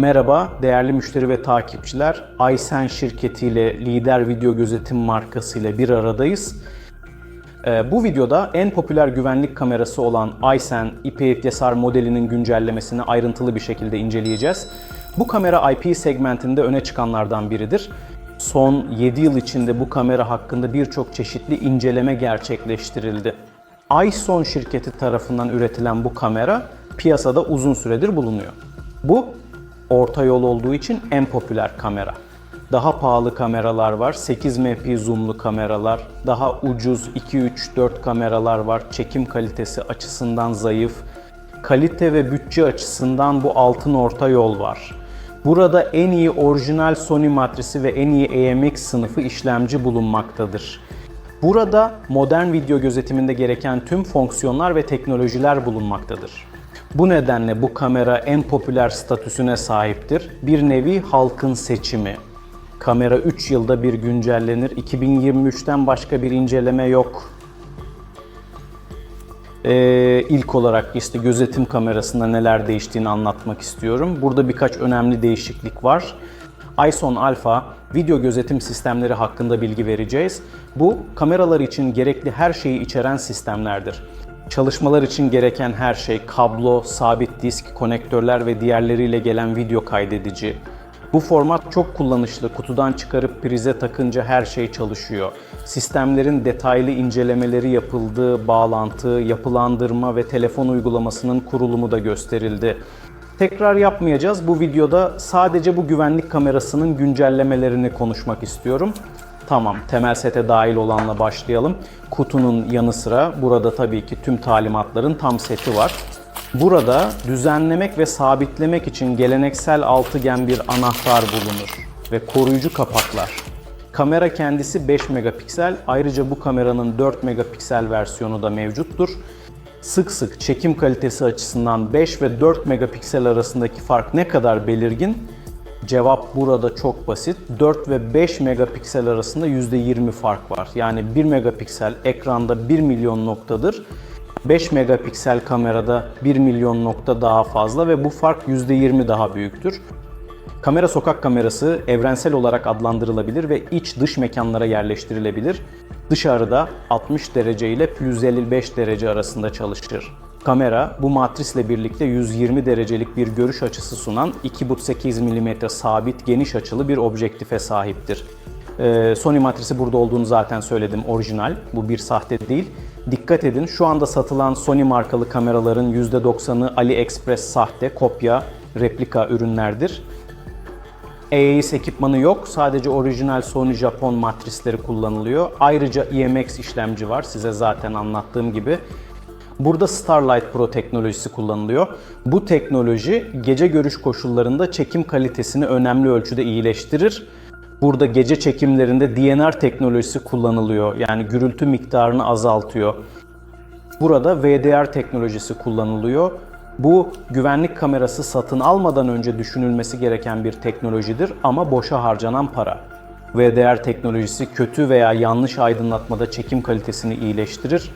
Merhaba değerli müşteri ve takipçiler. Aysen şirketiyle lider video gözetim markasıyla bir aradayız. Ee, bu videoda en popüler güvenlik kamerası olan Aysen IPFSR modelinin güncellemesini ayrıntılı bir şekilde inceleyeceğiz. Bu kamera IP segmentinde öne çıkanlardan biridir. Son 7 yıl içinde bu kamera hakkında birçok çeşitli inceleme gerçekleştirildi. iSon şirketi tarafından üretilen bu kamera piyasada uzun süredir bulunuyor. Bu orta yol olduğu için en popüler kamera. Daha pahalı kameralar var. 8 MP zoomlu kameralar. Daha ucuz 2 3 4 kameralar var. Çekim kalitesi açısından zayıf. Kalite ve bütçe açısından bu altın orta yol var. Burada en iyi orijinal Sony matrisi ve en iyi AMX sınıfı işlemci bulunmaktadır. Burada modern video gözetiminde gereken tüm fonksiyonlar ve teknolojiler bulunmaktadır. Bu nedenle bu kamera en popüler statüsüne sahiptir. Bir nevi halkın seçimi. Kamera 3 yılda bir güncellenir. 2023'ten başka bir inceleme yok. Ee, ilk olarak işte gözetim kamerasında neler değiştiğini anlatmak istiyorum. Burada birkaç önemli değişiklik var. iSon Alpha video gözetim sistemleri hakkında bilgi vereceğiz. Bu kameralar için gerekli her şeyi içeren sistemlerdir. Çalışmalar için gereken her şey kablo, sabit disk, konektörler ve diğerleriyle gelen video kaydedici. Bu format çok kullanışlı. Kutudan çıkarıp prize takınca her şey çalışıyor. Sistemlerin detaylı incelemeleri yapıldığı bağlantı, yapılandırma ve telefon uygulamasının kurulumu da gösterildi. Tekrar yapmayacağız. Bu videoda sadece bu güvenlik kamerasının güncellemelerini konuşmak istiyorum. Tamam, temel sete dahil olanla başlayalım. Kutunun yanı sıra burada tabii ki tüm talimatların tam seti var. Burada düzenlemek ve sabitlemek için geleneksel altıgen bir anahtar bulunur ve koruyucu kapaklar. Kamera kendisi 5 megapiksel. Ayrıca bu kameranın 4 megapiksel versiyonu da mevcuttur. Sık sık çekim kalitesi açısından 5 ve 4 megapiksel arasındaki fark ne kadar belirgin? Cevap burada çok basit. 4 ve 5 megapiksel arasında %20 fark var. Yani 1 megapiksel ekranda 1 milyon noktadır. 5 megapiksel kamerada 1 milyon nokta daha fazla ve bu fark %20 daha büyüktür. Kamera sokak kamerası evrensel olarak adlandırılabilir ve iç dış mekanlara yerleştirilebilir. Dışarıda 60 derece ile 155 derece arasında çalışır. Kamera bu matrisle birlikte 120 derecelik bir görüş açısı sunan 2.8 mm sabit geniş açılı bir objektife sahiptir. Ee, Sony matrisi burada olduğunu zaten söyledim orijinal. Bu bir sahte değil. Dikkat edin şu anda satılan Sony markalı kameraların %90'ı AliExpress sahte, kopya, replika ürünlerdir. EAS ekipmanı yok. Sadece orijinal Sony Japon matrisleri kullanılıyor. Ayrıca IMX işlemci var. Size zaten anlattığım gibi. Burada Starlight Pro teknolojisi kullanılıyor. Bu teknoloji gece görüş koşullarında çekim kalitesini önemli ölçüde iyileştirir. Burada gece çekimlerinde DNR teknolojisi kullanılıyor. Yani gürültü miktarını azaltıyor. Burada VDR teknolojisi kullanılıyor. Bu güvenlik kamerası satın almadan önce düşünülmesi gereken bir teknolojidir ama boşa harcanan para. VDR teknolojisi kötü veya yanlış aydınlatmada çekim kalitesini iyileştirir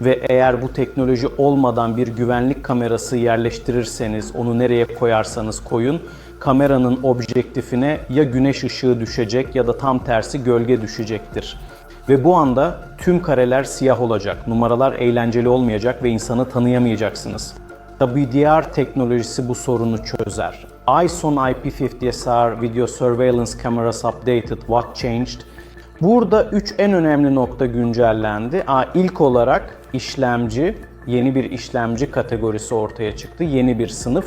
ve eğer bu teknoloji olmadan bir güvenlik kamerası yerleştirirseniz, onu nereye koyarsanız koyun, kameranın objektifine ya güneş ışığı düşecek ya da tam tersi gölge düşecektir. Ve bu anda tüm kareler siyah olacak, numaralar eğlenceli olmayacak ve insanı tanıyamayacaksınız. WDR teknolojisi bu sorunu çözer. iSon IP50SR Video Surveillance Cameras Updated What Changed? Burada 3 en önemli nokta güncellendi. Aa, ilk olarak işlemci, yeni bir işlemci kategorisi ortaya çıktı. Yeni bir sınıf.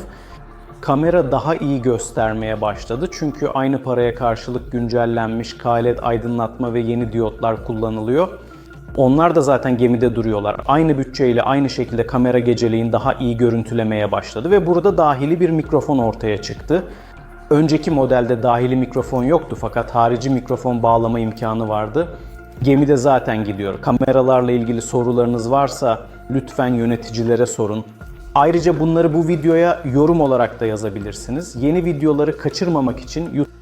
Kamera daha iyi göstermeye başladı. Çünkü aynı paraya karşılık güncellenmiş KLED aydınlatma ve yeni diyotlar kullanılıyor. Onlar da zaten gemide duruyorlar. Aynı bütçeyle aynı şekilde kamera geceleyin daha iyi görüntülemeye başladı ve burada dahili bir mikrofon ortaya çıktı. Önceki modelde dahili mikrofon yoktu fakat harici mikrofon bağlama imkanı vardı. Gemide zaten gidiyor. Kameralarla ilgili sorularınız varsa lütfen yöneticilere sorun. Ayrıca bunları bu videoya yorum olarak da yazabilirsiniz. Yeni videoları kaçırmamak için YouTube